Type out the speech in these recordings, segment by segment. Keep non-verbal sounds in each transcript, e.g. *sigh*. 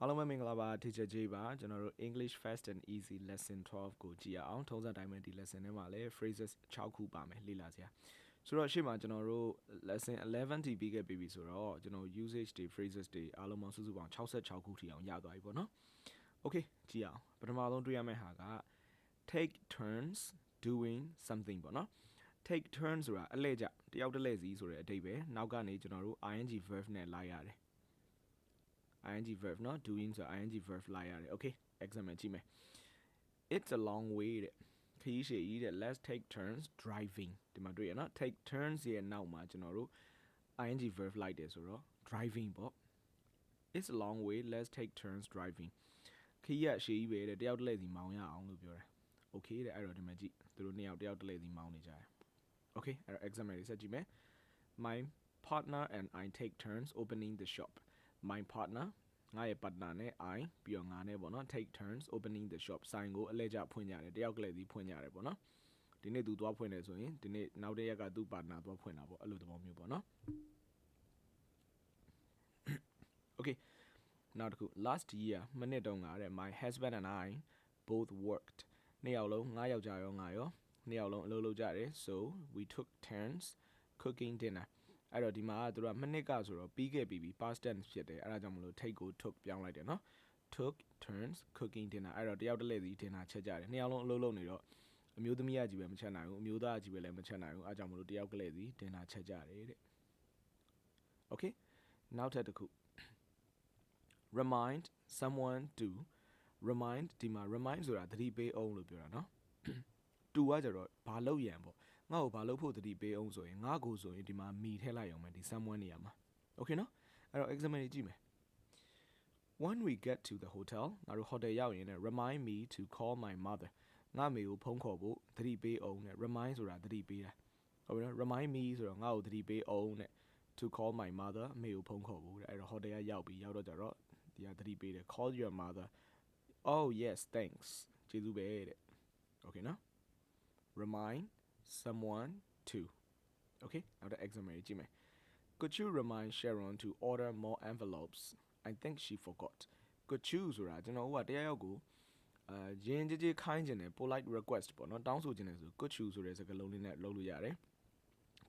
အားလုံးပဲမင်္ဂလာပါ Teacher J ပါကျွန်တော်တို့ English Fast and Easy Lesson 12ကိုကြည့်ရအောင်ထုံးစံတိုင်းပဲဒီ lesson ထဲမှာလည်း phrases 6ခုပါမယ်လေ့လာစရာဆိုတော့ရှေ့မှာကျွန်တော်တို့ lesson 11ထိပြီးခဲ့ပြီးပြီဆိုတော့ကျွန်တော် usage တွေ phrases တွေအားလုံးပေါင်းစုစုပေါင်း66ခုထိအောင်ရသွားပြီပေါ့နော် Okay ကြည့်အောင်ပထမဆုံးတွေ့ရမယ့်ဟာက take turns doing something ပေါ့နော် take turns ဆိုတာအလဲ့ကြတယောက်တစ်လဲစီဆိုတဲ့အဓိပ္ပာယ်နောက်ကနေကျွန်တော်တို့ ing verb နဲ့လိုက်ရတယ် ing verb not doing so ing verb လိုက်ရတယ် okay example it's a long way let's take turns driving. ဒီမှာတွေ့ရနော် take turns here ရဲ့နောက်မှာကျွန်တော်တို့ ing verb လိုက်တယ်ဆိုတော့ driving ပေါ့ it's a long way let's take turns driving. ခရီးရရှည်ကြီးပဲတဲ့တယောက်တစ်လက်စီမောင်းရအောင်လို့ပြောတယ် okay တဲ့အဲ့တော့ဒီမှာကြည့်သူတို့နှစ်ယောက်တယောက်တစ်လက်စီမောင်းနေကြတယ် okay အဲ့တော့ example my partner and I take turns opening the shop. My partner ငါရဲ့ partner နဲ့ I ပြီးတော့ငါနဲ့ပေါ့နော် take turns opening the shop ဆိုင်ကိုအလဲကျဖွင့်ကြတယ်တယောက်ကလေးစီဖွင့်ကြတယ်ပေါ့နော်ဒီနေ့သူသွားဖွင့်တယ်ဆိုရင်ဒီနေ့နောက်တစ်ရက်ကသူ့ partner သွားဖွင့်တာပေါ့အဲ့လိုသဘောမျိုးပေါ့နော် Okay နောက်တစ်ခု last year မနစ်တုန်းကတဲ့ my husband and I both worked နှစ်ယောက်လုံးငါးယောက်ျားရောငါရောနှစ်ယောက်လုံးအလုပ်လုပ်ကြတယ် so we took turns cooking dinner အဲ့တော့ဒီမှာကသူတို့ကမနစ်ကဆိုတော့ပြီးခဲ့ပြီးပြီ past tense ဖြစ်တယ်အဲ့ဒါကြောင့်မလို့ take ကို took ပြောင်းလိုက်တယ်နော် took turns cooking dinner အဲ့တော့တယောက်တစ်လက်စီ dinner ချက်ကြတယ်နှစ်ယောက်လုံးအလုပ်လုပ်နေတော့အမျိုးသမီးကကြီးပဲမချက်နိုင်ဘူးအမျိုးသားကကြီးပဲလည်းမချက်နိုင်ဘူးအဲ့ကြောင့်မလို့တယောက်ကလေးစီ dinner ချက်ကြတယ်တဲ့ okay နောက်ထပ်တစ်ခု remind someone to remind ဒီမှာ remind ဆိုတာသတိပေးအောင်လို့ပြောတာเนาะ to ကကြတော့ဘာလုပ်ရန်ပေါ့ ငါ့ကိုဘာလုပ်ဖို့တတိပေးအောင်ဆိုရင်ငါ့ကိုဆိုရင်ဒီမှာမီထည့်လိုက်အောင်မယ်ဒီ someone နေရာမှာ okay နော်အဲ့တော့ example ကြီးကြည့်မယ် When we get to the hotel ငါတို့ hotel ရောက်ရင်လည်း remind me to call my mother ငါမေကိုဖုန်းခေါ်ဖို့တတိပေးအောင်နဲ့ remind ဆိုတာတတိပေးတာဟုတ်ပြီနော် remind me ဆိုတော့ငါ့ကိုတတိပေးအောင်နဲ့ to call my mother မေကိုဖုန်းခေါ်ဖို့တဲ့အဲ့တော့ hotel ကရောက်ပြီးရောက်တော့ကြတော့ဒီကတတိပေးတယ် call your mother oh yes thanks ကျေးဇူးပဲတဲ့ okay နော် remind someone to okay နောက်တဲ့ example ရေးကြည့်မယ် could you remind Sharon to order more envelopes I think she forgot could you ဆိုတာကျွန်တော်ကတရားရောက်ကိုအာရင်းကြည်ကြည်ခိုင်းခြင်းနဲ့ polite request ပေါ့နော်တောင်းဆိုခြင်းနဲ့ဆို could you ဆိုတဲ့စကားလုံးလေးနဲ့လုပ်လို့ရတယ်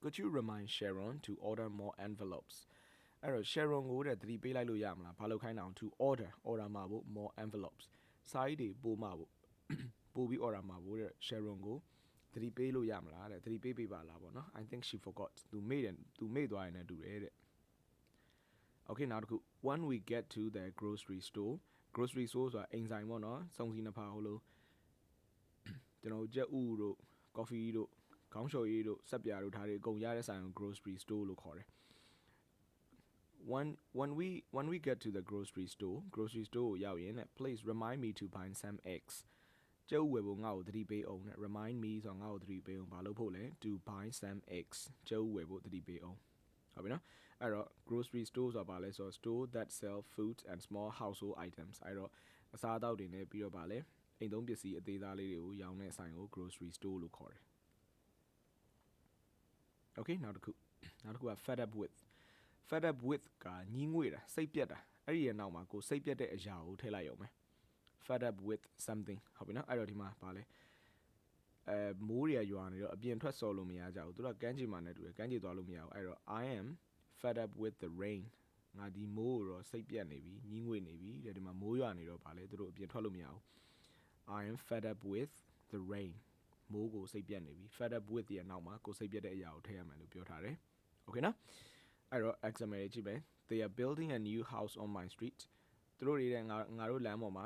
could you remind Sharon to order more envelopes အဲ့တော့ Sharon ကိုတဲ့သတိပေးလိုက်လို့ရမလားဘာလို့ခိုင်းတာအောင် to order order မှာဖို့ more envelopes စာရေးတွေပို့မှာဖို့ပို့ပြီး order မှာဖို့တဲ့ Sharon ကို သတိပေးလို့ရမလားတဲ့သတိပေးပေးပါလားပေါ့နော် I think she forgot သူမေ့တယ်သူမေ့သွားရင်လည်းတူတယ်တဲ့ Okay နောက်တစ်ခု when we get to the grocery store grocery store ဆိုတာအိမ်ဆိုင်ပေါ့နော်စုံစီနှစ်ဖာဟိုလိုကျွန်တော်ကြက်ဥတို့ *coughs* coffee တို့ခေါင်းလျှော်ရည်တို့စက်ပြာတို့ဒါတွေအကုန်ရတဲ့ဆိုင်ကို grocery store လို့ခေါ်တယ် when when we when we get to the grocery store grocery store ကိုရောက်ရင် please remind me to buy some eggs ကျုပ်ဝယ်ဖို့ငါ့ကိုသတိပေးအောင်နဲ့ remind me ဆိုတော့ငါ့ကိုသတိပေးအောင်ဘာလို့ဖို့လဲ to buy some eggs ကျုပ်ဝယ်ဖို့သတိပေးအောင်ဟုတ်ပြီနော်အဲ့တော့ grocery store ဆိုတာဘာလဲဆိုတော့ store that sell food and small household items အဲ့တော့အစားအသောက်တွေနဲ့ပြီးတော့ဗာလဲအိမ်သုံးပစ္စည်းအသေးသားလေးတွေကိုရောင်းတဲ့ဆိုင်ကို grocery store လို့ခေါ်တယ် okay နောက်တစ်ခုနောက်တစ်ခုက fed up with fed up with ကညင်းငွေတာစိတ်ပြက်တာအဲ့ဒီရဲ့နောက်မှာကိုစိတ်ပြက်တဲ့အရာကိုထည့်လိုက်ရုံပဲ fed up with something ဟုတ်ပြီနော်အဲ့တော့ဒီမှာပါလဲအဲမိုးတွေကရွာနေတော့အပြင်ထွက်စော်လို့မရကြဘူးသူတို့ကကမ်းခြေမှာနဲ့တူတယ်ကမ်းခြေသွားလို့မရဘူးအဲ့တော့ I am fed up with the rain ငါဒီမိုးကိုတော့စိတ်ပြက်နေပြီညင်းငွေနေပြီတဲ့ဒီမှာမိုးရွာနေတော့ဗာလဲသူတို့အပြင်ထွက်လို့မရဘူး I am fed up with the rain မိုးကိုစိတ်ပြက်နေပြီ fed up with ရဲ့နောက်မှာကိုစိတ်ပြက်တဲ့အရာကိုထည့်ရမယ်လို့ပြောထားတယ် okay နော်အဲ့တော့ example ကြည့်မယ် they are building a new house on my street သူတို့တွေတဲ့ငါငါတို့လမ်းပေါ်မှာ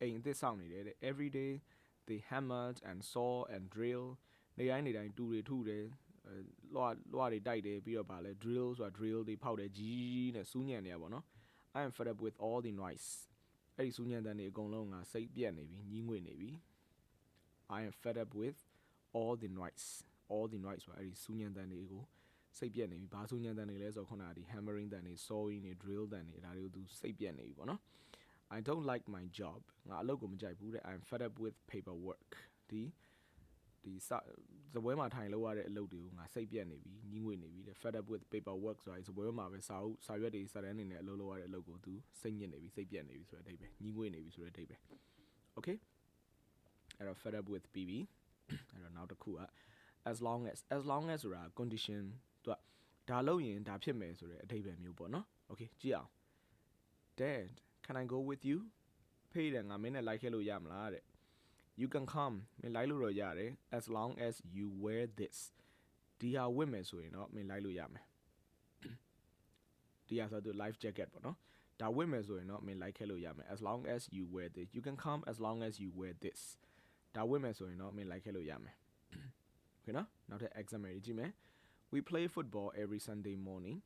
အိမ်အသစ်ဆောက်နေတယ်တဲ့ every day they hammered and saw and drill နေတိုင်းနေတိုင်းတူတွေထုတယ်လွှတ်လွှတ်တွေတိုက်တယ်ပြီးတော့ဗာလဲ drill ဆိုတာ drill တွေဖောက်တယ်ကြီးနဲ့စူးညံ့နေရပါတော့ I am fed up with all the noise အဲ့ဒီစူးညံ့တဲ့နေအကုန်လုံးငါစိတ်ပြက်နေပြီညင်းငွေနေပြီ I am fed up with all the noise all the noise ဆိုတာအဲ့ဒီစူးညံ့တဲ့နေကိုစိတ်ပြက်နေပြီဘာစူးညံ့တဲ့နေလဲဆိုတော့ခုနကဒီ hammering တဲ့နေ sawing နေ drill တဲ့နေဒါတွေကိုသူစိတ်ပြက်နေပြီပေါ့နော် I don't like my job ငါအလုပ်ကိုမကြိုက်ဘူးတဲ့ I'm fed up with paperwork ဒီဒီစဇပွဲမှာထိုင်လို့ရတဲ့အလုပ်တွေကိုငါစိတ်ပြတ်နေပြီညှိငွေ့နေပြီတဲ့ fed up with paperwork ဆိုတာဒီဇပွဲမှာပဲစာအုပ်စာရွက်တွေစာတမ်းတွေနဲ့အလုပ်လုပ်ရတဲ့အလုပ်ကိုသူစိတ်ညစ်နေပြီစိတ်ပြတ်နေပြီဆိုတဲ့အဓိပ္ပာယ်ညှိငွေ့နေပြီဆိုတဲ့အဓိပ္ပာယ် okay အဲ့တော့ fed up with bb အဲ့တော့နောက်တစ်ခုက as long as as long as ဆိုတာ condition သူကဒါလုပ်ရင်ဒါဖြစ်မယ်ဆိုတဲ့အဓိပ္ပာယ်မျိုးပေါ့နော် okay ကြည့်အောင် dad can i go with you ဖေးတယ်ငါမင်းနဲ့လိုက်ခဲ့လို့ရမလားတဲ့ you can come မင်းလိုက်လို့တော့ရတယ် as long as you wear this ဒီဟာဝတ်မယ်ဆိုရင်တော့မင်းလိုက်လို့ရမယ်ဒီဟာဆိုသူ life jacket ပေါ့နော်ဒါဝတ်မယ်ဆိုရင်တော့မင်းလိုက်ခဲ့လို့ရမယ် as long as you wear this you can come as long as you wear this ဒါဝတ်မယ်ဆိုရင်တော့မင်းလိုက်ခဲ့လို့ရမယ် okay နော်နောက်ထပ် exam တွေကြည့်မယ် we play football every sunday morning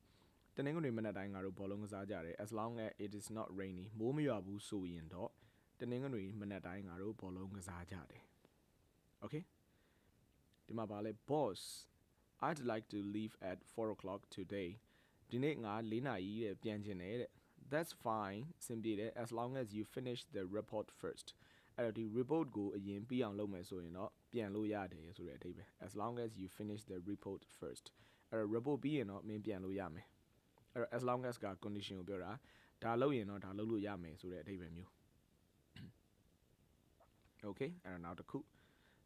တနင်္ဂနွေမနက်တိုင်းငါတို့ဘောလုံးကစားကြတယ် as long as it is not rainy မိုးမရွာဘူးဆိုရင်တော့တနင်္ဂနွေမနက်တိုင်းငါတို့ဘောလုံးကစားကြတယ် okay ဒီမှာပါလဲ boss I'd like to leave at 4 o'clock today ဒီနေ့ငါ၄နာရီတဲ့ပြန်ချင်တယ်တဲ့ that's fine အဆင်ပြေတယ် as long as you finish the report first အဲ့တော့ဒီ report ကိုအရင်ပြီးအောင်လုပ်မယ်ဆိုရင်တော့ပြန်လို့ရတယ်ဆိုတဲ့အဓိပ္ပာယ် as long as you finish the report first အဲ့တော့ report ပြီးရင်တော့မင်းပြန်လို့ရမယ် အဲ့တော့ as long as က condition ကိုပြောတာဒါလုပ်ရင်တော့ဒါလုပ်လို့ရမယ်ဆိုတဲ့အဓိပ္ပာယ်မျိုး okay အဲ့တော့နောက်တစ်ခု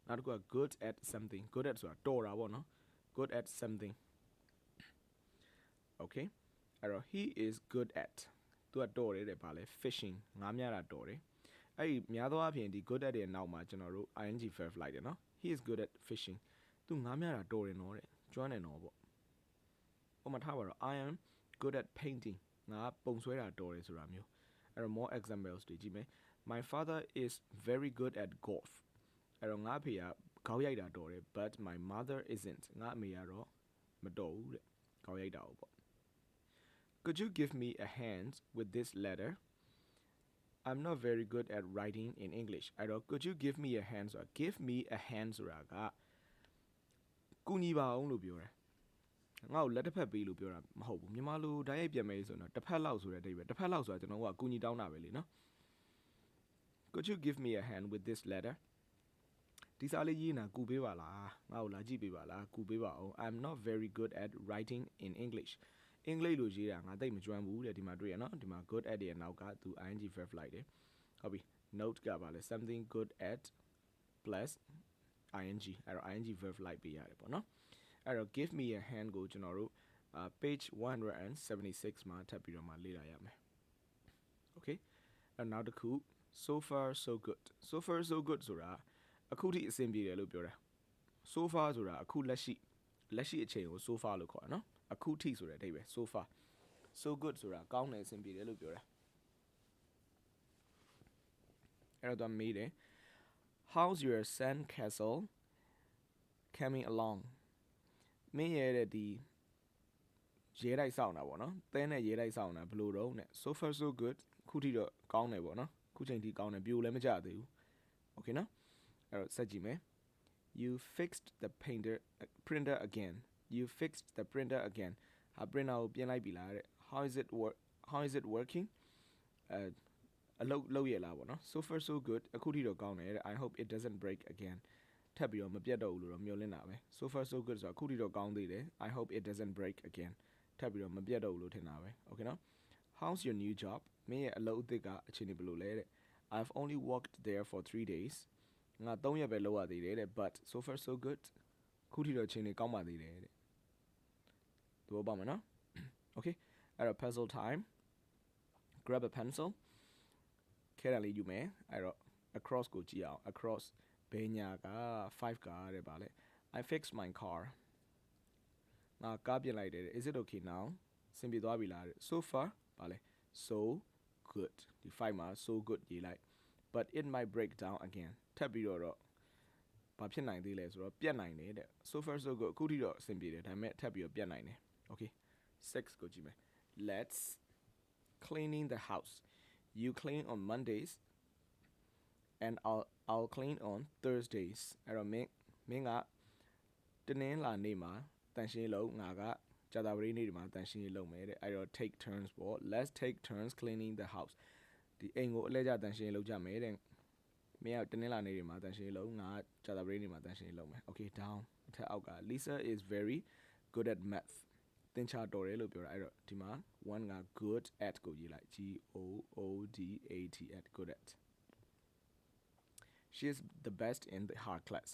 နောက်တစ်ခုက good at something good at ဆိုတာတော်တာပေါ့နော် good at something okay အဲ့တော့ he is good at သူကတော်တယ်တဲ့ဗာလဲ fishing ငါးမြတာတော်တယ်အဲ့ဒီများသောအားဖြင့်ဒီ good at ရဲ့နောက်မှာကျွန်တော်တို့ ing verb လိုက်တယ်နော် he is good at fishing သူငါးမြတာတော်တယ်နော်တဲ့ကျွမ်းတယ်နော်ပေါ့ဥပမာထားပါတော့ i am good at painting ငါပုံဆွဲတာတော်တယ်ဆိုတာမျိုးအဲ့တော့ more examples တွေကြည့်မယ် my father is very good at golf အဲ့တော့ငါအဖေကခေါင်းရိုက်တာတော်တယ် but my mother isn't ငါအမေကတော့မတော်ဘူးတဲ့ခေါင်းရိုက်တာပေါ့ Could you give me a hand with this letter I'm not very good at writing in English အဲ့တော့ could you give me a hand ဆိုတာ give me a hand ဆိုတာကကူညီပါအောင်လို့ပြောတယ် ငါ့ကိုလက်တစ်ဖက်ပေးလို့ပြောတာမဟုတ်ဘူးမြန်မာလိုဓာတ်ရိုက်ပြန်မယ်ဆိုတော့တစ်ဖက်လောက်ဆိုတဲ့အဓိပ္ပာယ်တစ်ဖက်လောက်ဆိုတာကျွန်တော်ကကူညီတောင်းတာပဲလေနော် Could you give me a hand with this letter ဒီစာလေးရေးနာကူပေးပါလားငါ့ကိုလာကြည့်ပေးပါလားကူပေးပါအောင် I'm not very good at writing in English အင်္ဂလိပ်လိုရေးတာငါသိပ်မကျွမ်းဘူးတဲ့ဒီမှာတွေ့ရနော်ဒီမှာ good at ရဲ့နောက်ကသူ ing verb လိုက်တယ်ဟုတ်ပြီ note ကပါလဲ something good at plus ing အဲ့တော့ ing verb လိုက်ပေးရတယ်ပေါ့နော် အဲ့တော့ give me a hand ကိုကျွန်တော်တို့ uh, page 176မှာထပ်ပြီးတော့မှလေ့လာရမယ် okay အဲ့နောက်တစ်ခု so far so good so far so good ဆိုတာအခုထိအဆင်ပြေတယ်လို့ပြောတာ so far ဆိုတာအခုလက်ရှိလက်ရှိအချိန်ကို so far လို့ခေါ်တာနော်အခုထိဆိုတဲ့အဓိပ္ပာယ် so far so good ဆိုတာကောင်းတယ်အဆင်ပြေတယ်လို့ပြောတာအဲ့တော့သူမေးတယ် how's your sand castle coming along မင်းရဲ့တဲ့ဒီရဲတိုက်စောင့်တာပေါ့နော်သဲနဲ့ရဲတိုက်စောင့်တာဘယ်လိုတော့နဲ့ so far so good ခုထိတော့ကောင်းတယ်ပေါ့နော်ခုချိန်ထိကောင်းတယ်ပြိုလည်းမကြသေးဘူး okay နော်အဲ့တော့ဆက်ကြည့်မယ် you fixed the painter uh, printer again you fixed the printer again ဟာ printer ကိုပြင်လိုက်ပြီလားတဲ့ how is it work how is it working အဲအလုပ်လုပ်ရလားပေါ့နော် so far so good အခုထိတော့ကောင်းတယ်တဲ့ i hope it doesn't break again ထပ်ပြီးတော့မပြတ်တော့ဘူးလို့တော့မျှော်လင့်တာပဲ so far so good ဆိုတာအခုထိတော့ကောင်းသေးတယ် i hope it doesn't break again ထပ်ပြီးတော့မပြတ်တော့ဘူးလို့ထင်တာပဲ okay နော် how's your new job မင်းရဲ့အလုပ်အသစ်ကအခြေအနေဘယ်လိုလဲတဲ့ i've only worked there for 3 days ငါ3ရက်ပဲလုပ်ရသေးတယ်တဲ့ but so far so good ခုထိတော့အခြေအနေကောင်းပါသေးတယ်တဲ့သဘောပေါက်မှာနော် okay အဲ့တော့ puzzle time grab a pencil ခဲတာလေးယူမယ်အဲ့တော့ across ကိုကြည့်အောင် across ဘယ်ညာက5ကတဲ့ပါလေ I fixed my car ငါကားပြင်လိုက်တယ် is it okay now စင်ပြေသွားပြီလားတဲ့ so far ပါလေ so good ဒီ5မှာ so good ရေးလိုက် but it might break down again ထပ်ပြီးတော့တော့ဘာဖြစ်နိုင်သေးလဲဆိုတော့ပြတ်နိုင်တယ်တဲ့ so far so good အခုထိတော့အဆင်ပြေတယ်ဒါပေမဲ့ထပ်ပြီးတော့ပြတ်နိုင်တယ် okay 6ကိုကြည့်မယ် let's cleaning the house you clean on mondays and I'll I'll clean on Thursdays အဲ့တော့မင်းမင်းကတနင်္လာနေ့မှာတန်ရှင်းလုပ်ငါကကြာသပတေးနေ့ဒီမှာတန်ရှင်းလုပ်မယ်တဲ့အဲ့တော့ take turns ပေါ့ let's take turns cleaning the house ဒီအိမ်ကိုအလဲကျတန်ရှင်းလုပ်ကြမယ်တဲ့မင်းကတနင်္လာနေ့တွေမှာတန်ရှင်းရေးလုံးငါကကြာသပတေးနေ့မှာတန်ရှင်းရေးလုံးမယ် okay down အထက်အောက်က Lisa is very good at math သင်ချာတော်တယ်လို့ပြောတာအဲ့တော့ဒီမှာ one က good at ကိုရေးလိုက် G O O D A T at good at she is the best in the her class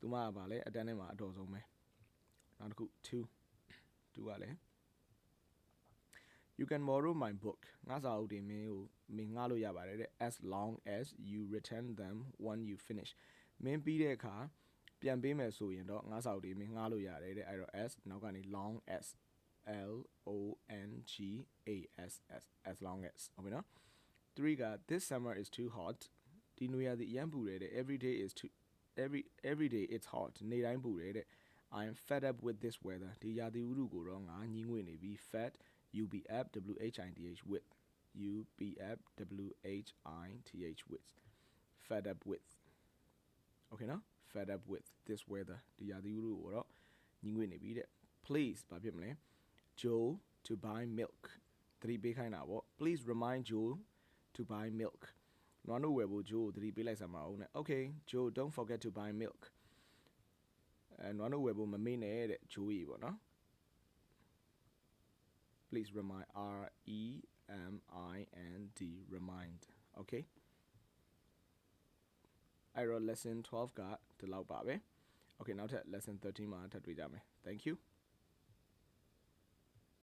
သူမကဗာလဲအတန်းထဲမှာအတော်ဆုံးပဲနောက်တစ်ခု2 2ကလည်း you can borrow my book ငါစာအုပ်တွေမင်းကိုမင်းငှားလို့ရပါတယ်တဲ့ as long as you return them when you finish မင်းပြီးတဲ့အခါပြန်ပေးမယ်ဆိုရင်တော့ငါစာအုပ်တွေမင်းငှားလို့ရတယ်တဲ့အဲ့တော့ as နောက်ကနေ long as L O N G A S S as long as ဟုတ်ပြီနော်3က this summer is too hot ဒီနွေရာသီအရန်ပူတယ်တဲ့ every day is too every every day it's hot နေ့တိုင်းပူတယ်တဲ့ I am fed up with this weather ဒီရာသီဥတုကိုတော့ငါညှင်းငွေ့နေပြီ fed U B F W H I T H with U B F W H I T H with fed up with okay နော် fed up with this weather ဒီရာသီဥတုကိုတော့ညှင်းငွေ့နေပြီတဲ့ please ဘာဖြစ်မလဲ Joe to buy milk သတိပေးခိုင်းတာပေါ့ please remind Joe to buy milk နွားနို့ဝယ်ဖို့ Joe ကိုသတိပေးလိုက်စမ်းပါဦးနဲ့ okay Joe don't forget to buy milk အဲနွားနို့ဝယ်ဖို့မမေ့နဲ့တဲ့ Joe ကြီးပေါ့နော် please remind R E M I N D remind okay အဲ့တော့ lesson 12ကဒီလောက်ပါပဲ okay နောက်ထပ် lesson 13မှာထပ်တွေ့ကြမယ် thank you